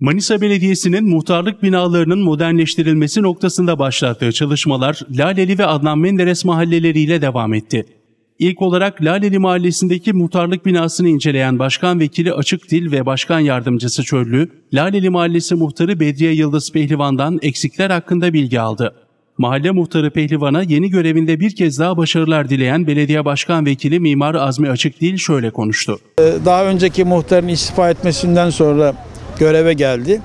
Manisa Belediyesi'nin muhtarlık binalarının modernleştirilmesi noktasında başlattığı çalışmalar Laleli ve Adnan Menderes mahalleleriyle devam etti. İlk olarak Laleli Mahallesi'ndeki muhtarlık binasını inceleyen Başkan Vekili Açık Dil ve Başkan Yardımcısı Çöllü, Laleli Mahallesi Muhtarı Bedriye Yıldız Pehlivan'dan eksikler hakkında bilgi aldı. Mahalle muhtarı Pehlivan'a yeni görevinde bir kez daha başarılar dileyen Belediye Başkan Vekili Mimar Azmi Açık Dil şöyle konuştu. Daha önceki muhtarın istifa etmesinden sonra göreve geldi.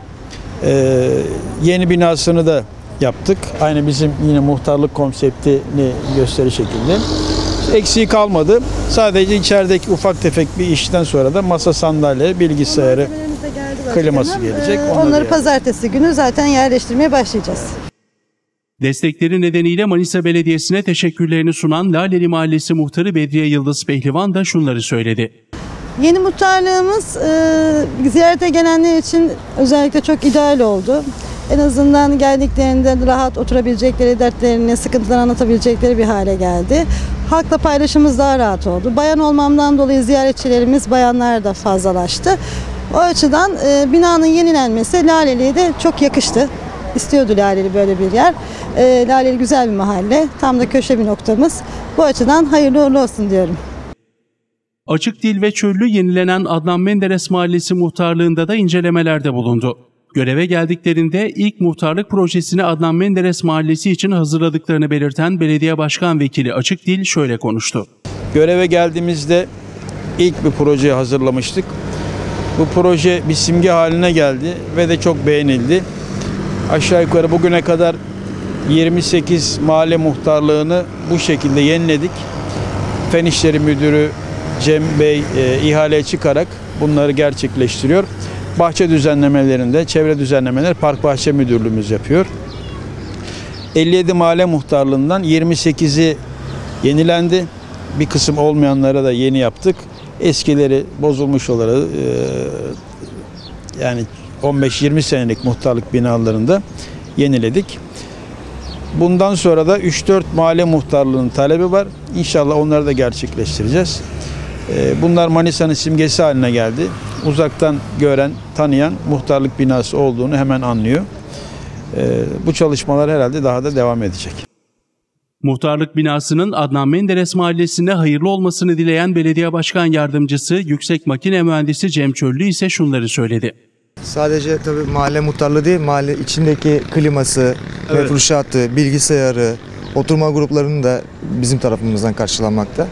Ee, yeni binasını da yaptık. Aynı bizim yine muhtarlık konseptini gösteri şekilde. Eksiği kalmadı. Sadece içerideki ufak tefek bir işten sonra da masa sandalye, bilgisayarı, kliması gelecek. Ee, Onları Onları yani. pazartesi günü zaten yerleştirmeye başlayacağız. Destekleri nedeniyle Manisa Belediyesi'ne teşekkürlerini sunan Laleli Mahallesi Muhtarı Bedriye Yıldız Pehlivan da şunları söyledi. Yeni muhtarlığımız e, ziyarete gelenler için özellikle çok ideal oldu. En azından geldiklerinde rahat oturabilecekleri, dertlerini, sıkıntılarını anlatabilecekleri bir hale geldi. Halkla paylaşımımız daha rahat oldu. Bayan olmamdan dolayı ziyaretçilerimiz bayanlar da fazlalaştı. O açıdan e, binanın yenilenmesi Laleli'ye de çok yakıştı. İstiyordu Laleli böyle bir yer. E, Laleli güzel bir mahalle. Tam da köşe bir noktamız. Bu açıdan hayırlı uğurlu olsun diyorum. Açık Dil ve Çöllü yenilenen Adnan Menderes Mahallesi muhtarlığında da incelemelerde bulundu. Göreve geldiklerinde ilk muhtarlık projesini Adnan Menderes Mahallesi için hazırladıklarını belirten Belediye Başkan Vekili Açık Dil şöyle konuştu. Göreve geldiğimizde ilk bir projeyi hazırlamıştık. Bu proje bir simge haline geldi ve de çok beğenildi. Aşağı yukarı bugüne kadar 28 mahalle muhtarlığını bu şekilde yeniledik. Fen İşleri Müdürü Cem Bey e, ihaleye çıkarak bunları gerçekleştiriyor. Bahçe düzenlemelerinde, çevre düzenlemeleri Park Bahçe Müdürlüğümüz yapıyor. 57 mahalle muhtarlığından 28'i yenilendi. Bir kısım olmayanlara da yeni yaptık. Eskileri bozulmuş olarak e, yani 15-20 senelik muhtarlık binalarında yeniledik. Bundan sonra da 3-4 mahalle muhtarlığının talebi var. İnşallah onları da gerçekleştireceğiz. E, Bunlar Manisa'nın simgesi haline geldi. Uzaktan gören, tanıyan muhtarlık binası olduğunu hemen anlıyor. E, Bu çalışmalar herhalde daha da devam edecek. Muhtarlık binasının Adnan Menderes Mahallesi'nde hayırlı olmasını dileyen Belediye Başkan Yardımcısı Yüksek Makine Mühendisi Cem Çöllü ise şunları söyledi. Sadece tabii mahalle muhtarlığı değil, mahalle içindeki kliması, Evet. mefruşatı, bilgisayarı, oturma gruplarını da bizim tarafımızdan karşılanmakta.